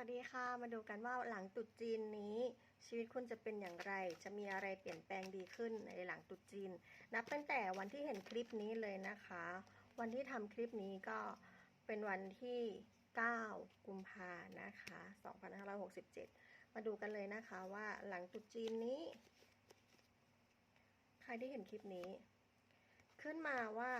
วัสดีค่ะ มาดูกันว่าหลังตรุษจีนนี้ ชีวิตคุณจะเป็นอย่างไร จะมีอะไรเปลี่ยนแปลงดีขึ้นในหลังตรุษจีน นับตั้งแต่วันที่เห็นคลิปนี้เลยนะคะ วันที่ทำคลิปนี้ก็เป็นวันที่ 9 กุมภานะคะ 2567 มาดูกันเลยนะคะว่าหลังตรุษจีนนี้ ใครที่เห็นคลิปนี้ ขึ้นมาว่า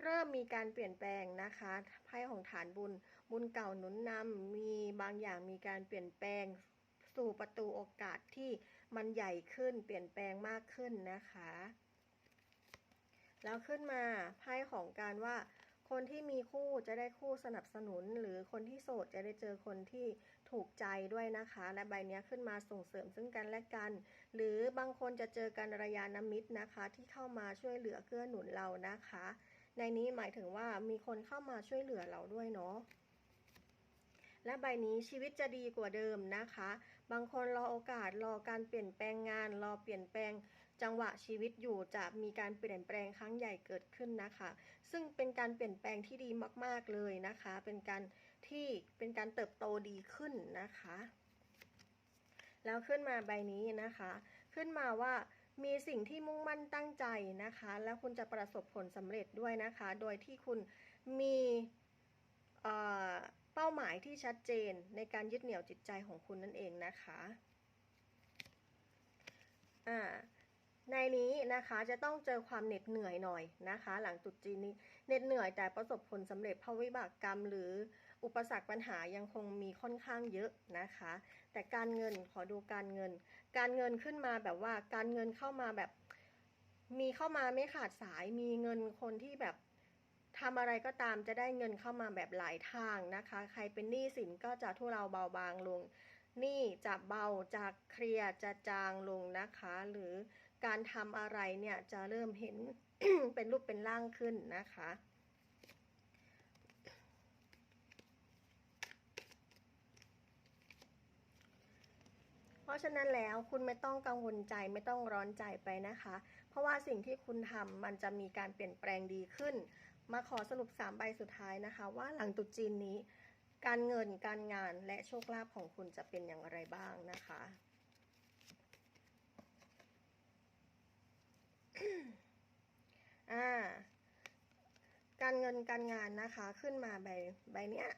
เริ่มมีการเปลี่ยนแปลงนะคะไพ่ของฐานบุญ บุญเก่าหนุนนำมีบางอย่างมีการเปลี่ยนแปลงสู่ประตูโอกาสที่มันใหญ่ขึ้นเปลี่ยนแปลงมากขึ้นนะคะ แล้วขึ้นมาไพ่ของการว่า คนที่มีคู่จะได้คู่สนับสนุน หรือคนที่โสดจะได้เจอคนที่ถูกใจด้วยนะคะ และใบนี้ขึ้นมาส่งเสริมซึ่งกันและกัน หรือบางคนจะเจอกันระยาณมิตรนะคะ ที่เข้ามาช่วยเหลือเกื้อหนุนเรานะคะ ในนี้หมายถึงว่ามีคนเข้ามาช่วยเหลือเราด้วยเนาะและใบนี้ชีวิตจะดีกว่าเดิมนะคะ บางคนรอโอกาสรอการเปลี่ยนแปลงงาน รอเปลี่ยนแปลงจังหวะชีวิตอยู่จะมีการเปลี่ยนแปลงครั้งใหญ่เกิดขึ้นนะคะ ซึ่งเป็นการเปลี่ยนแปลงที่ดีมาก ๆเลยนะคะ เป็นการที่เป็นการเติบโตดีขึ้นนะคะ แล้วขึ้นมาใบนี้นะคะ ขึ้นมาว่า มีสิ่งที่มุ่งมั่นตั้งใจนะคะ แล้วคุณจะประสบผลสำเร็จด้วยนะคะ โดยที่คุณมีเป้าหมายที่ชัดเจนในการยึดเหนี่ยวจิตใจของคุณนั่นเองนะคะอ่าในนี้นะคะจะต้องเจอความเหน็ดเหนื่อยหน่อยนะคะ หลังตรุษจีนนี้เหน็ดเหนื่อยแต่ประสบผลสำเร็จเพราะวิบากกรรมหรือ อุปสรรคปัญหายังคงมีค่อนข้างเยอะนะคะ แต่การเงินขอดูการเงิน การเงินขึ้นมาแบบว่าการเงินเข้ามาแบบ มีเข้ามาไม่ขาดสาย มีเงินคนที่แบบทำอะไรก็ตามจะได้เงินเข้ามาแบบหลายทางนะคะ ใครเป็นหนี้สินก็จะทุเราเบาบางลงหนี้จะเบาจะเคลียร์จะจางลงนะคะ หรือการทำอะไรเนี่ยจะเริ่มเห็นเป็นรูปเป็นร่างขึ้นนะคะ ราะฉะนั้นแล้วคุณไม่ต้องกังวลใจไม่ต้องร้อนใจไปนะคะ เพราะว่าสิ่งที่คุณทำมันจะมีการเปลี่ยนแปลงดีขึ้น มาขอสรุป 3 ใบสุดท้ายนะคะ ว่าหลังตุจีนนี้ การเงินการงานและโชคลาภของคุณจะเป็นอย่างไรบ้างนะคะอ่าการเงินการงานนะคะ ขึ้นมาใบใบเนี้ย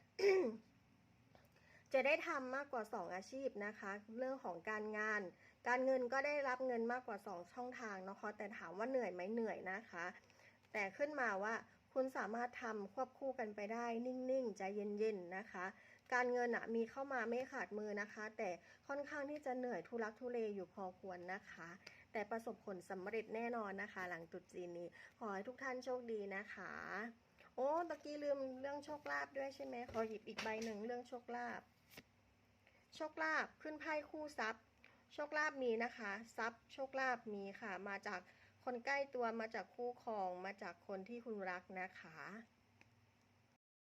จะได้ทำมากกว่า 2 อาชีพนะคะ เรื่องของการงาน การเงินก็ได้รับเงินมากกว่า 2 ช่องทางนะคะแต่ถามว่าเหนื่อยไหมเหนื่อยนะคะ แต่ขึ้นมาว่าคุณสามารถทำควบคู่กันไปได้นิ่งๆใจเย็นๆนะคะ การเงินอะมีเข้ามาไม่ขาดมือนะคะ แต่ค่อนข้างที่จะเหนื่อยทุลักทุเลอยู่พอควรนะคะ แต่ประสบผลสำเร็จแน่นอนนะคะ หลังตรุษจีนนี้ขอให้ทุกท่านโชคดีนะคะโอ้ตะกี้ลืมเรื่องโชคลาภด้วยใช่ไหมขอหยิบอีกใบหนึ่งเรื่องโชคลาภ โชคลาภขึ้นไพ่คู่ทรัพย์ โชคลาภมีนะคะทรัพย์ โชคลาภมีค่ะ มาจากคนใกล้ตัวมาจากคู่ครองมาจากคนที่คุณรักนะคะ